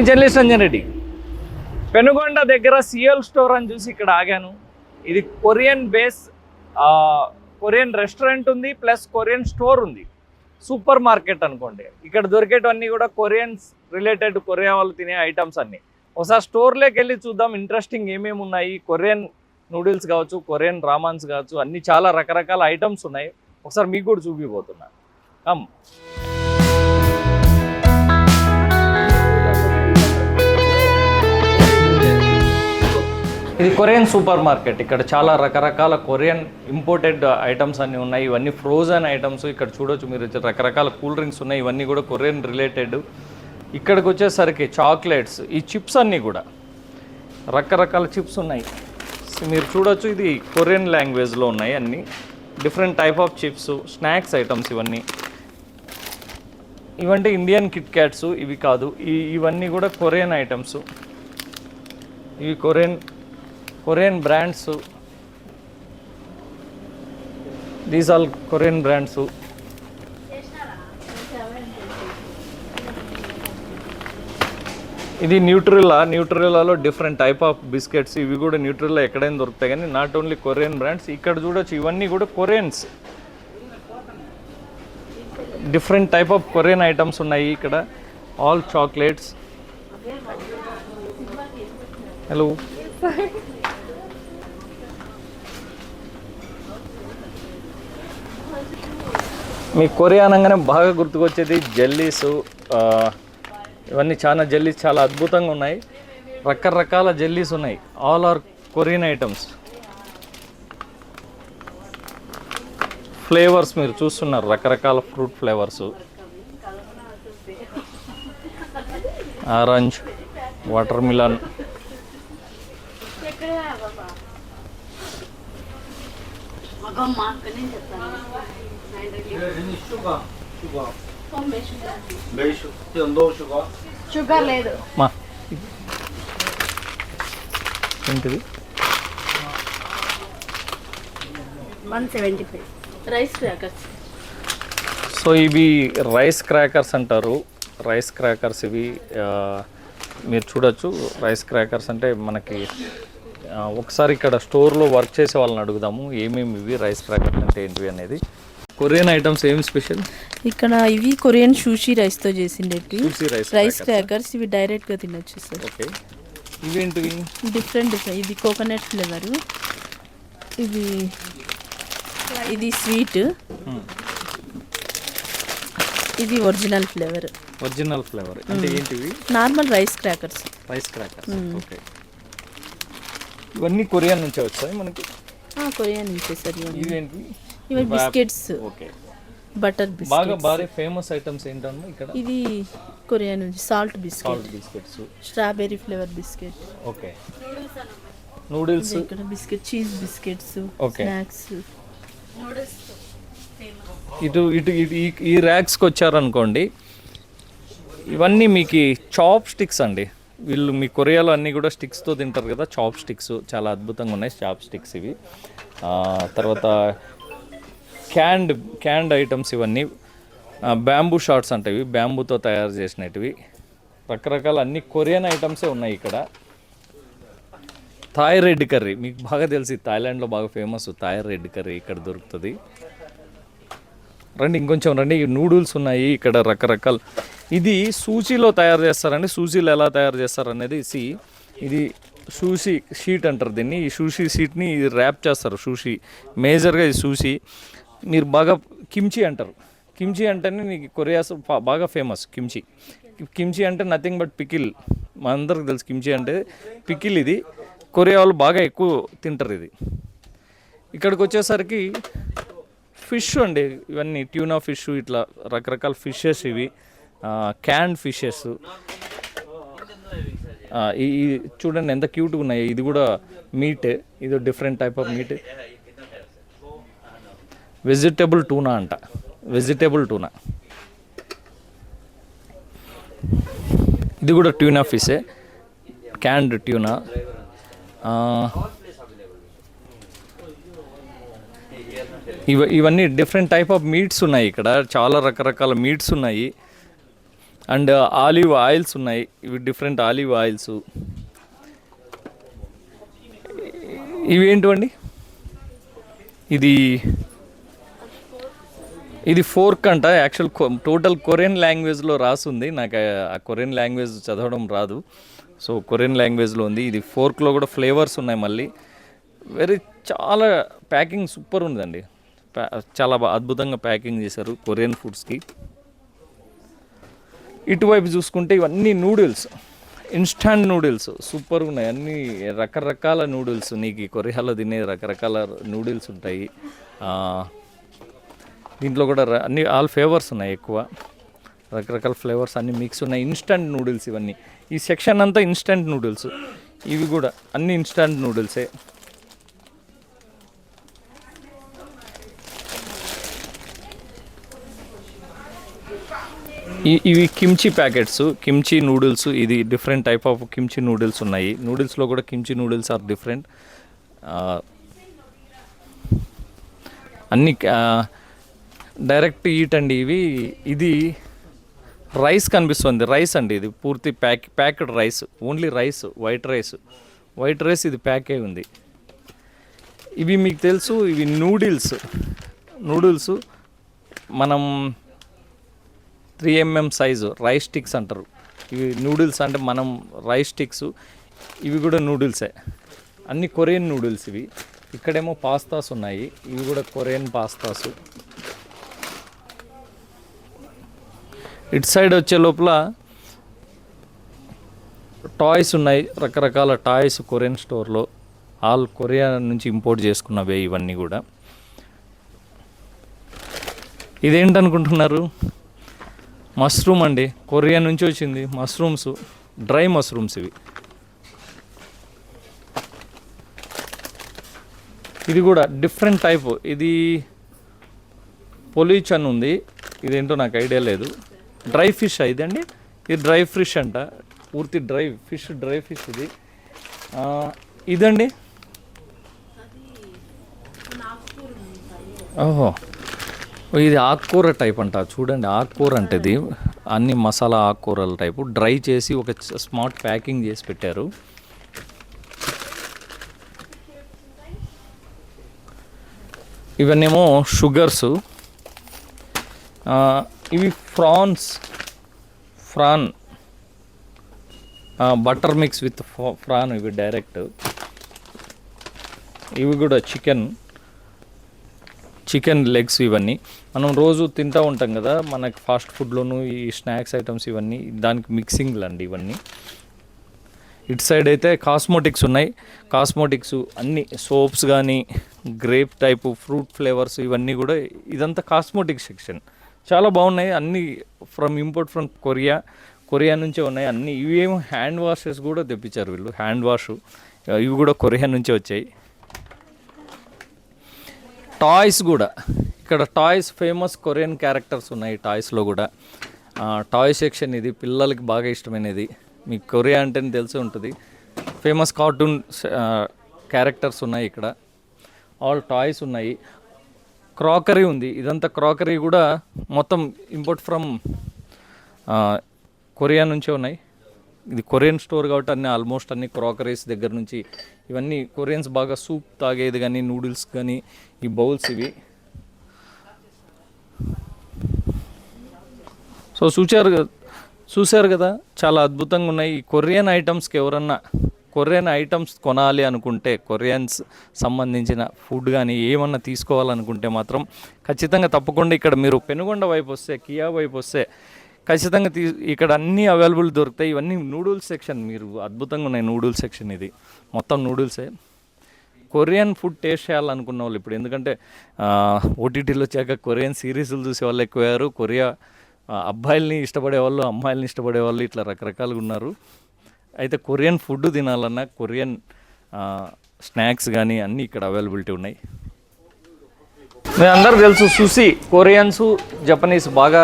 మీ journalist Sanjay Reddy. Penukonda దగ్గర CL store అని చూసి ఇక్కడ ఆగాను. ఇది కొరియన్ బేస్ కొరియన్ రెస్టారెంట్ ఉంది ప్లస్ కొరియన్ స్టోర్ ఉంది. సూపర్ మార్కెట్ అనుకోండి. ఇక్కడ దొరికేటవన్నీ కూడా కొరియన్స్ రిలేటెడ్ కొరియా వాళ్ళు తినే ఐటమ్స్ అన్నీ. ఒకసారి స్టోర్లోకి వెళ్ళి చూద్దాం ఇంట్రెస్టింగ్ ఏమేమి ఉన్నాయి. కొరియన్ నూడిల్స్ కావచ్చు కొరియన్ రామాన్స్ కావచ్చు అన్ని చాలా రకరకాల ఐటమ్స్ ఉన్నాయి. ఒకసారి మీకు కూడా చూపిపోతున్నా. కమ్. ఇది కొరియన్ సూపర్ మార్కెట్ ఇక్కడ చాలా రకరకాల కొరియన్ ఇంపోర్టెడ్ ఐటమ్స్ అన్నీ ఉన్నాయి. ఇవన్నీ ఫ్రోజన్ ఐటమ్స్ ఇక్కడ చూడొచ్చు మీరు. రకరకాల కూల్ డ్రింక్స్ ఉన్నాయి. ఇవన్నీ కూడా కొరియన్ రిలేటెడ్ ఇక్కడికి వచ్చేసరికి చాక్లెట్స్. ఈ చిప్స్ అన్నీ కూడా. రకరకాల చిప్స్ ఉన్నాయి. సో మీరు చూడొచ్చు ఇది కొరియన్ లాంగ్వేజ్లో ఉన్నాయి అన్నీ. Different type of chips snacks items ఇవన్నీ. ఇవంటే ఇండియన్ కిట్ క్యాట్స్ ఇవి కాదు. ఇవన్నీ కూడా కొరియన్ ఐటమ్స్ ఇవి Korean Korean brands these all Korean brands ఇది న్యూట్రిలా న్యూట్రిలాలో డిఫరెంట్ టైప్ ఆఫ్ బిస్కెట్స్ ఇవి కూడా న్యూట్రిలా ఎక్కడైనా దొరుకుతాయి కానీ నాట్ ఓన్లీ కొరియన్ బ్రాండ్స్ ఇక్కడ చూడొచ్చు ఇవన్నీ కూడా Koreans different type of Korean items ఉన్నాయి ఇక్కడ. ఆల్ చాక్లెట్స్ హలో మీ కొరియా అనగానే బాగా గుర్తుకొచ్చేది జెల్లీస్ ఇవన్నీ చాలా జెల్లీస్ చాలా అద్భుతంగా ఉన్నాయి. రకరకాల జెల్లీస్ ఉన్నాయి. All are Korean items flavours మీరు చూస్తున్నారు. రకరకాల fruit flavours orange watermelon చెప్తాను. అక్కడే చెప్తాను షుగర్ లేదు మా ఏంటిది one seventy five rice crackers so ఇవి రైస్ క్రాకర్స్ అంటారు. రైస్ క్రాకర్స్ ఇవి మీరు చూడొచ్చు. రైస్ క్రాకర్స్ అంటే మనకి ఒకసారి ఇక్కడ స్టోర్లో వర్క్ చేసే వాళ్ళని అడుగుదాము. ఏమేమి ఇవి? రైస్ క్రాకర్స్ అంటే ఏంటివి అనేది. కొరియన్ ఐటమ్స్ ఏమి స్పెషల్ ఇక్కడ ఇవి కొరియన్ షూషీ రైస్తో చేసిండేవి చూసి రైస్ రైస్ క్రాకర్స్ ఇవి డైరెక్ట్గా తినొచ్చు సార్ ఓకే ఇవేంటివి? డిఫరెంట్ డిఫరెంట్ ఇది కోకోనట్ ఫ్లేవర్ ఇది ఇది స్వీట్ ఇది ఒరిజినల్ ఫ్లేవర్ ఒరిజినల్ ఫ్లేవర్ అంటే ఏంటివి? Normal rice crackers rice crackers okay ఇవన్నీ కొరియన్ నుంచే వచ్చాయి మనకి? కొరియన్ నుంచే సార్ ఇవన్నీ. ఇవేంటివి? ఇవి బిస్కెట్స్. ఓకే బటర్ బాగా బిస్కెట్ బాగా ఫేమస్ ఐటమ్స్ ఏంటన్నా ఇక్కడ? ఇది కొరియన్ నుంచి salt biscuit. Salt biscuits strawberry flavour biscuit. Okay noodles ఇక్కడ biscuit cheese biscuits Okay. Snacks. ఇటు ఇటు ఇటు ఈ ఈ ర్యాక్స్కి వచ్చారనుకోండి ఇవన్నీ మీకు చాప్ స్టిక్స్ అండి. వీళ్ళు మీ కొరియాలో అన్నీ కూడా స్టిక్స్తో తింటారు కదా చాప్ స్టిక్స్ చాలా అద్భుతంగా ఉన్నాయి చాప్ స్టిక్స్ ఇవి. ఆ, తర్వాత క్యాండ్ క్యాండ్ ఐటమ్స్ ఇవన్నీ బ్యాంబూ షార్ట్స్ అంటే ఇవి బ్యాంబూతో తయారు చేసినవి రకరకాల అన్ని కొరియన్ ఐటమ్సే ఉన్నాయి ఇక్కడ. థాయ్ రెడ్ కర్రీ మీకు బాగా తెలిసి థాయిలాండ్లో బాగా ఫేమస్ థాయ్ రెడ్ కర్రీ ఇక్కడ దొరుకుతుంది. రండి ఇంకొంచెం రండి నూడిల్స్ ఉన్నాయి ఇక్కడ రకరకాల. ఇది సూచీలో తయారు చేస్తారండి సూచీలు ఎలా తయారు చేస్తారు అనేది సి ఇది సూషీ షీట్ అంటారు దీన్ని. ఈ సూషీ షీట్ని ఇది ర్యాప్ చేస్తారు సూషీ మేజర్గా ఇది సూషీ మీరు బాగా కిమ్చి అంటారు. కిమ్చి అంటేనే నీకు కొరియాస్ బాగా ఫేమస్ కిమ్చి. కిమ్చి అంటే నథింగ్ బట్ పికిల్. మా అందరికి తెలుసు కిమ్చి అంటే పికిల్ ఇది. కొరియా వాళ్ళు బాగా ఎక్కువ తింటారు ఇది. ఇక్కడికి వచ్చేసరికి ఫిష్ అండి. ఇవన్నీ ట్యూనా ఫిష్ ఇట్లా రకరకాల ఫిషెస్ ఇవి. Can fishes. ఈ చూడండి ఎంత క్యూట్గా ఉన్నాయి. ఇది కూడా మీట్. ఇది different type of meat. Vegetable tuna అంట. వెజిటేబుల్ టూనా ఇది కూడా ట్యూనా ఫిషే క్యాండ్ ట్యూనా ఇవ ఇవన్నీ డిఫరెంట్ టైప్ ఆఫ్ మీట్స్ ఉన్నాయి ఇక్కడ. చాలా రకరకాల మీట్స్ ఉన్నాయి. అండ్ ఆలివ్ ఆయిల్స్ ఉన్నాయి. ఇవి డిఫరెంట్ ఆలివ్ ఆయిల్స్ ఇవి ఏంటివండి ఇది ఇది ఫోర్క్ అంట. యాక్చువల్ టోటల్ కొరియన్ లాంగ్వేజ్లో రాసుంది. నాకు ఆ- కొరియన్ లాంగ్వేజ్ చదవడం రాదు. సో కొరియన్ లాంగ్వేజ్లో ఉంది. ఇది ఫోర్క్లో కూడా ఫ్లేవర్స్ ఉన్నాయి మళ్ళీ. వెరీ చాలా ప్యాకింగ్ సూపర్ ఉందండి. ప్యా- చాలా అద్భుతంగా ప్యాకింగ్ చేశారు కొరియన్ ఫుడ్స్కి ఇటువైపు చూసుకుంటే ఇవన్నీ నూడిల్స్. Instant noodles. సూపర్ ఉన్నాయి. అన్ని రకరకాల నూడిల్స్. నీకు కొరియాలో తినే రకరకాల నూడిల్స్ ఉంటాయి. దీంట్లో కూడా అన్ని ఆల్ ఫ్లేవర్స్ ఉన్నాయి ఎక్కువ. రకరకాల ఫ్లేవర్స్ అన్ని మిక్స్ ఉన్నాయి. ఇన్స్టంట్ నూడిల్స్ ఇవన్నీ. ఈ సెక్షన్ అంతా ఇన్స్టంట్ నూడిల్స్ ఇవి కూడా అన్ని ఇన్స్టంట్ నూడిల్సే ఇవి కిమ్చి ప్యాకెట్స్ కిమ్చి నూడిల్స్ ఇది different type of kimchi noodles ఉన్నాయి. నూడిల్స్లో కూడా కిమ్చి నూడిల్స్ ఆర్ డిఫరెంట్ అన్ని డైరెక్ట్ ఈట్ అండి ఇవి. ఇది రైస్ కనిపిస్తుంది. రైస్ అండి ఇది. పూర్తి pack packed rice. Only rice white rice. White rice ఇది ప్యాక్ అయి ఉంది. ఇవి మీకు తెలుసు ఇవి నూడిల్స్. నూడిల్స్ మనం three MM size rice sticks అంటారు. ఇవి నూడిల్స్ అంటే మనం రైస్ స్టిక్స్ ఇవి కూడా నూడిల్సే. అన్ని కొరియన్ నూడిల్స్ ఇవి. ఇక్కడేమో పాస్తాస్ ఉన్నాయి. ఇవి కూడా కొరియన్ పాస్తాస్. ఇటు సైడ్ వచ్చే లోపల టాయ్స్ ఉన్నాయి. రకరకాల టాయ్స్ కొరియన్ స్టోర్లో. ఆల్ కొరియా నుంచి ఇంపోర్ట్ చేసుకున్నవే ఇవన్నీ కూడా. ఇదేంటనుకుంటున్నారు? మష్రూమ్ అండి. కొరియా నుంచి వచ్చింది. మష్రూమ్స్. డ్రై మష్రూమ్స్ ఇవి. ఇది కూడా డిఫరెంట్ టైప్. ఇది పొలిచ్ అని ఉంది. ఇదేంటో నాకు ఐడియా లేదు. డ్రై ఫిష్ ఇదండి? ఇది డ్రై ఫిష్ అంట. పూర్తి డ్రై ఫిష్ డ్రై ఫిష్ ఇది. ఇదండి? ఓహో. ఇది ఆకుకూర టైప్ అంట. చూడండి ఆకుకూర అంటే ఇది అన్ని మసాలా ఆకుకూరల టైపు. డ్రై చేసి ఒక స్మార్ట్ ప్యాకింగ్ చేసి పెట్టారు. ఇవన్నేమో షుగర్స్. ఇవి prawns. Prawn. Butter mix with prawn ఇవి డైరెక్ట్. ఇవి కూడా చికెన్. చికెన్ లెగ్స్ ఇవన్నీ. మనం రోజు తింటూ ఉంటాం కదా మనకి ఫాస్ట్ ఫుడ్లోను ఈ స్నాక్స్ ఐటమ్స్ ఇవన్నీ దానికి మిక్సింగ్లు అండి ఇవన్నీ. ఇటు సైడ్ అయితే కాస్మోటిక్స్ ఉన్నాయి. కాస్మోటిక్స్ అన్ని సోప్స్ కానీ గ్రేప్ టైపు ఫ్రూట్ ఫ్లేవర్స్ ఇవన్నీ కూడా ఇదంతా కాస్మోటిక్ సెక్షన్. చాలా బాగున్నాయి. అన్నీ from import from Korea Korea నుంచే ఉన్నాయి. అన్నీ ఇవేమో హ్యాండ్ వాషెస్ కూడా తెప్పించారు వీళ్ళు. హ్యాండ్ వాష్ ఇవి కూడా కొరియా నుంచే వచ్చాయి. టాయ్స్ కూడా. ఇక్కడ టాయ్స్ ఫేమస్ కొరియన్ క్యారెక్టర్స్ ఉన్నాయి టాయ్స్లో కూడా. టాయ్ సెక్షన్ ఇది పిల్లలకి బాగా ఇష్టమైనది. మీకు కొరియా అంటేనే తెలిసి ఉంటుంది. ఫేమస్ కార్టూన్ క్యారెక్టర్స్ ఉన్నాయి ఇక్కడ. ఆల్ టాయ్స్ ఉన్నాయి. క్రాకరీ ఉంది. ఇదంతా క్రాకరీ కూడా మొత్తం ఇంపోర్ట్ ఫ్రమ్ కొరియా నుంచే ఉన్నాయి. ఇది కొరియన్ స్టోర్ కాబట్టి అన్ని ఆల్మోస్ట్ అన్ని క్రాకరీస్ దగ్గర నుంచి ఇవన్నీ కొరియన్స్ బాగా సూప్ తాగేది కానీ నూడిల్స్ కానీ ఈ బౌల్స్ ఇవి. సో చూచారు కదా- చూశారు కదా చాలా అద్భుతంగా ఉన్నాయి. ఈ కొరియన్ ఐటమ్స్కి ఎవరన్నా కొరియన్ ఐటమ్స్ కొనాలి అనుకుంటే కొరియన్స్ సంబంధించిన ఫుడ్ కానీ ఏమన్నా తీసుకోవాలనుకుంటే మాత్రం ఖచ్చితంగా తప్పకుండా ఇక్కడ మీరు పెనుగొండ వైపు వస్తే కియా వైపు వస్తే ఖచ్చితంగా తీ ఇక్కడ అన్నీ అవైలబుల్ దొరుకుతాయి. ఇవన్నీ నూడిల్స్ సెక్షన్. మీరు అద్భుతంగా ఉన్నాయి నూడిల్స్ సెక్షన్ ఇది. మొత్తం నూడిల్సే. కొరియన్ ఫుడ్ టేస్ట్ చేయాలనుకున్న వాళ్ళు ఇప్పుడు ఎందుకంటే ఓటీటీలో వచ్చాక కొరియన్ సిరీస్లు చూసే వాళ్ళు ఎక్కువయ్యారు. కొరియా అబ్బాయిల్ని ఇష్టపడే వాళ్ళు అమ్మాయిల్ని ఇష్టపడే వాళ్ళు ఇట్లా రకరకాలుగా ఉన్నారు. అయితే కొరియన్ ఫుడ్ తినాలన్నా కొరియన్ స్నాక్స్ కానీ అన్నీ ఇక్కడ అవైలబిలిటీ ఉన్నాయి. మీ అందరు తెలుసు సుసి కొరియన్స్ జపనీస్ బాగా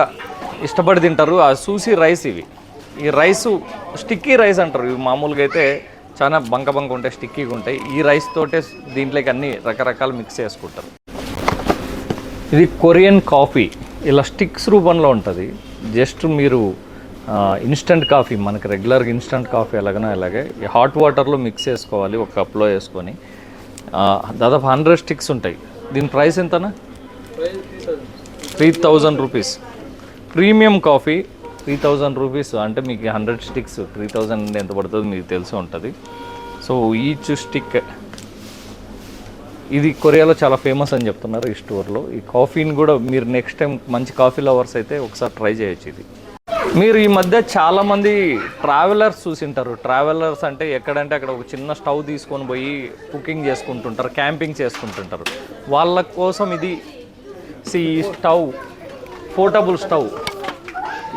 ఇష్టపడి తింటారు. ఆ సూసి రైస్ ఇవి. ఈ రైస్ స్టిక్కీ రైస్ అంటారు. ఇవి మామూలుగా అయితే చాలా బంక బంక ఉంటాయి స్టిక్కీగా ఉంటాయి. ఈ రైస్ తోటే దీంట్లోకి అన్ని రకరకాలు మిక్స్ చేసుకుంటారు. ఇది కొరియన్ కాఫీ. ఇలా స్టిక్స్ రూపంలో ఉంటుంది. జస్ట్ మీరు ఇన్స్టంట్ కాఫీ మనకి రెగ్యులర్గా ఇన్స్టంట్ కాఫీ ఎలాగనో అలాగే ఈ హాట్ వాటర్లో మిక్స్ చేసుకోవాలి ఒక కప్లో వేసుకొని. దాదాపు హండ్రెడ్ స్టిక్స్ ఉంటాయి. దీని ప్రైస్ ఎంతనా? Three thousand rupees premium coffee three thousand rupees అంటే మీకు హండ్రెడ్ స్టిక్స్ త్రీ థౌజండ్ ఎంత పడుతుందో మీకు తెలిసి ఉంటుంది. సో ఈచ్ స్టిక్ ఇది కొరియాలో చాలా ఫేమస్ అని చెప్తున్నారు ఈ స్టోర్లో ఈ కాఫీని కూడా మీరు నెక్స్ట్ టైం మంచి కాఫీ లవర్స్ అయితే ఒకసారి ట్రై చేయొచ్చు ఇది. మీరు ఈ మధ్య చాలామంది ట్రావెలర్స్ చూసింటారు. ట్రావెలర్స్ అంటే ఎక్కడంటే అక్కడ ఒక చిన్న స్టవ్ తీసుకొని పోయి కుకింగ్ చేసుకుంటుంటారు క్యాంపింగ్ చేసుకుంటుంటారు. వాళ్ళ కోసం ఇది సి ఈ స్టవ్ పోర్టబుల్ స్టవ్.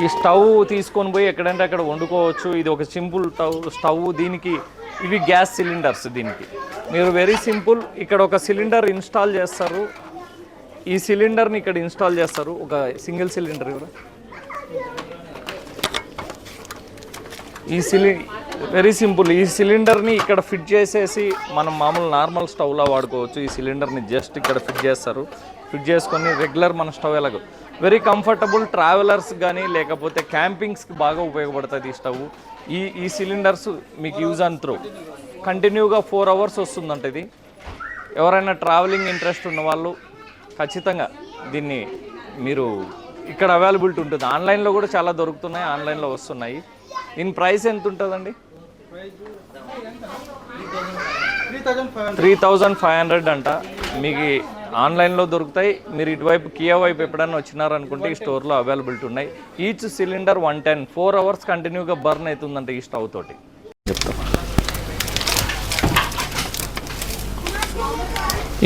ఈ స్టవ్ తీసుకొని పోయి ఎక్కడంటే అక్కడ వండుకోవచ్చు. ఇది ఒక సింపుల్ స్టవ్ స్టవ్ దీనికి ఇవి గ్యాస్ సిలిండర్స్ దీనికి. మీరు వెరీ సింపుల్ ఇక్కడ ఒక సిలిండర్ ఇన్స్టాల్ చేస్తారు. ఈ సిలిండర్ని ఇక్కడ ఇన్స్టాల్ చేస్తారు. ఒక సింగిల్ సిలిండర్ కూడా. ఈ సిలి వెరీ సింపుల్ ఈ సిలిండర్ని ఇక్కడ ఫిట్ చేసేసి మనం మామూలు నార్మల్ స్టవ్లా వాడుకోవచ్చు. ఈ సిలిండర్ని జస్ట్ ఇక్కడ ఫిట్ చేస్తారు. ఫిట్ చేసుకొని రెగ్యులర్ మన స్టవ్ ఎలాగో. వెరీ కంఫర్టబుల్ ట్రావెలర్స్ కానీ లేకపోతే క్యాంపింగ్స్కి బాగా ఉపయోగపడుతుంది ఈ స్టవ్ ఈ ఈ సిలిండర్స్ మీకు యూజ్ అండ్ త్రో కంటిన్యూగా ఫోర్ అవర్స్ వస్తుందంట ఇది. ఎవరైనా ట్రావెలింగ్ ఇంట్రెస్ట్ ఉన్న వాళ్ళు ఖచ్చితంగా దీన్ని మీరు ఇక్కడ అవైలబిలిటీ ఉంటుంది. ఆన్లైన్లో కూడా చాలా దొరుకుతున్నాయి ఆన్లైన్లో వస్తున్నాయి. దీని ప్రైస్ ఎంత ఉంటుందండి? త్రీ థౌజండ్ ఫైవ్ హండ్రెడ్ అంట. మీకు ఆన్లైన్లో దొరుకుతాయి. మీరు ఇటువైపు కియా వైపు ఎప్పుడైనా వచ్చినారనుకుంటే ఈ స్టోర్లో అవైలబిలిటీ ఉన్నాయి. Each cylinder one ten. Four hours కంటిన్యూగా బర్న్ అవుతుందంట ఈ స్టవ్ తోటి.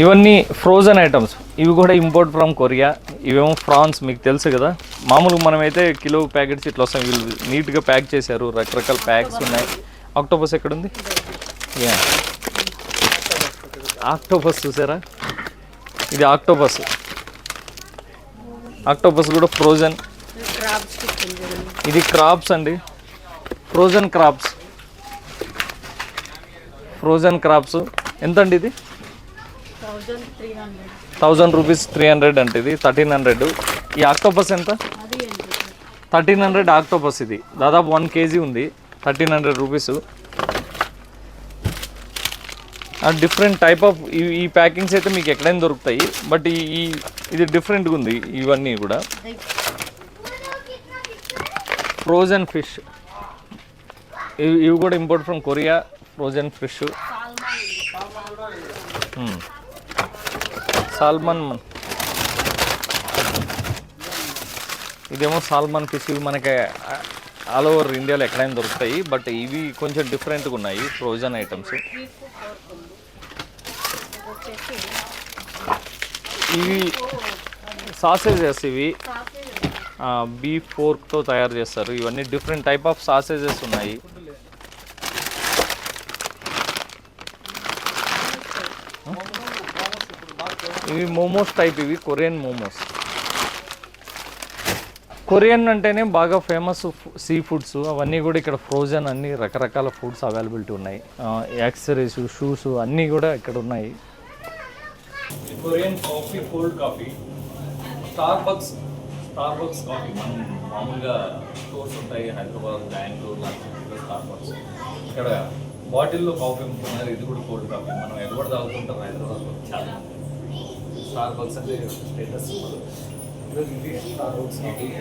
ఇవన్నీ ఫ్రోజన్ ఐటమ్స్. ఇవి కూడా ఇంపోర్ట్ ఫ్రమ్ కొరియా. ఇవేమో ఫ్రాన్స్ మీకు తెలుసు కదా. మామూలుగా మనమైతే కిలో ప్యాకెట్స్ ఇట్లా వస్తాం వీళ్ళు నీట్గా ప్యాక్ చేశారు. రకరకాల ప్యాక్స్ ఉన్నాయి. ఆక్టోపస్ ఎక్కడుంది? యా. ఆక్టోపస్ చూసారా? ఇది ఆక్టోపస్. ఆక్టోపస్ కూడా ఫ్రోజన్. ఇది క్రాప్స్ అండి. Frozen crabs. Frozen crabs. ఎంత అండి ఇది థౌజండ్ రూపీస్ త్రీ హండ్రెడ్ అంటే ఇది థర్టీన్ హండ్రెడ్. ఈ ఆక్టోపస్ ఎంత? థర్టీన్ హండ్రెడ్ ఆక్టోపస్ ఇది. దాదాపు వన్ కేజీ ఉంది thirteen hundred rupees. Different type of ఈ ప్యాకింగ్స్ అయితే మీకు ఎక్కడైనా దొరుకుతాయి బట్ ఈ ఈ- ఇది డిఫరెంట్గా ఉంది ఇవన్నీ కూడా. Frozen fish. ఇవి ఇవి కూడా import from Korea frozen fish. Salmon ఇదేమో సాల్మన్ ఫిష్ మనకి ఆల్ ఓవర్ ఇండియాలో ఎక్కడైనా దొరుకుతాయి బట్ ఇవి కొంచెం డిఫరెంట్గా ఉన్నాయి ఫ్రోజన్ ఐటమ్స్. ఇవి సాసేజెస్ ఇవి. బీఫ్ ఫోర్క్తో తయారు చేస్తారు. ఇవన్నీ డిఫరెంట్ టైప్ ఆఫ్ సాసేజెస్ ఉన్నాయి. ఇవి మోమోస్ టైప్ ఇవి కొరియన్ మోమోస్. కొరియన్ అంటేనే బాగా ఫేమస్ సీ ఫుడ్స్ అవన్నీ కూడా ఇక్కడ ఫ్రోజన్ అన్ని రకరకాల ఫుడ్స్ అవైలబిలిటీ ఉన్నాయి. యాక్సరీస్ షూస్ అన్నీ కూడా ఇక్కడ ఉన్నాయి. Korean coffee cold coffee Starbucks Starbucks coffee మనం మామూలుగా స్టోర్స్ ఉంటాయి హైదరాబాద్ బెంగళూరు లాంటి స్టార్ బక్స్ ఇక్కడ బాటిల్లో కాఫీ అమ్ముతున్నారు ఇది కూడా కోల్డ్ కాఫీ మనం ఎక్కడ తాగుతుంటాం హైదరాబాద్లో చాలా స్టార్ బక్స్ అంటే స్టేటస్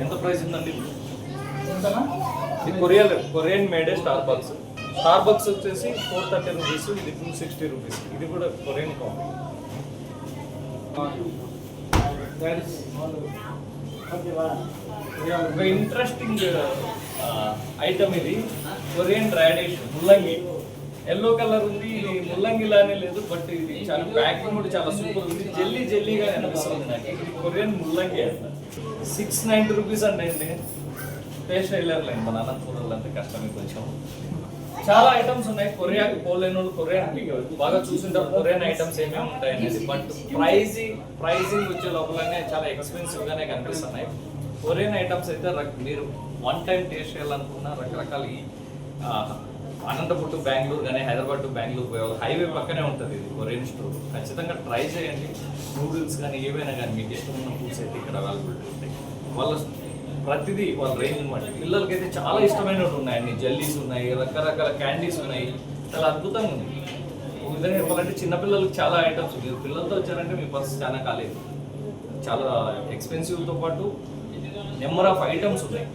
ఎంత ప్రైస్ ఉందండి? ఇది? ఇది Korean made Starbucks Starbucks వచ్చేసి ఫోర్ థర్టీ రూపీస్ ఇది టూ సిక్స్టీ రూపీస్ ఇది కూడా కొరియన్ కాఫీ. ఒక ఇంట్రెస్టింగ్ ఐటమ్ ఇది. కొరియన్ రాడిష్ ముల్లంగి. ఎల్లో కలర్ ఉంది ఇది ముల్లంగి లానే లేదు బట్ ఇది చాలా ప్యాకింగ్ కూడా చాలా సూపర్ ఉంది. జల్లీ జల్లీగా అనిపిస్తుంది నాకు. కొరియన్ ముల్లంగి అంట. సిక్స్ నైంటీ రూపీస్ అండి అండి టేస్ట్ వెళ్ళారులే మన అనంతపురంలో అంత కష్టమే కొంచెం. చాలా ఐటమ్స్ ఉన్నాయి కొరియాకి పోలేని వాళ్ళు కొరియా మీకు బాగా చూసింటారు. కొరియన్ ఐటమ్స్ ఏమేమి ఉంటాయి అనేది. బట్ ప్రైజింగ్ ప్రైజింగ్ వచ్చే లోపలనే చాలా ఎక్స్పెన్సివ్ గానే కనిపిస్తున్నాయి. కొరియన్ ఐటమ్స్ అయితే మీరు వన్ టైం టేస్ట్ చేయాలనుకున్న రకరకాల అనంతపురం టు బెంగళూరు కానీ హైదరాబాద్ టు బెంగళూరు పోయే హైవే పక్కనే ఉంటుంది ఇది కొరియన్ స్టోర్. ఖచ్చితంగా ట్రై చేయండి. నూడిల్స్ కానీ ఏవైనా కానీ మీకు ఇష్టమైన ఫుడ్స్ అయితే ఇక్కడ అవైలబిలిటీ ఉంటాయి. వాళ్ళ ప్రతిదీ వాళ్ళ రేంజ్ బట్టి. పిల్లలకైతే చాలా ఇష్టమైనవి ఉన్నాయండి జెల్లీస్ ఉన్నాయి రకరకాల క్యాండీస్ ఉన్నాయి. చాలా అద్భుతంగా ఉంది. ఒక విధంగా చెప్పాలంటే చిన్నపిల్లలకి చాలా ఐటమ్స్ మీరు పిల్లలతో వచ్చారంటే మీ పర్స్ చాలా కాలేదు చాలా ఎక్స్పెన్సివ్తో పాటు నెంబర్ ఆఫ్ ఐటమ్స్ ఉన్నాయి.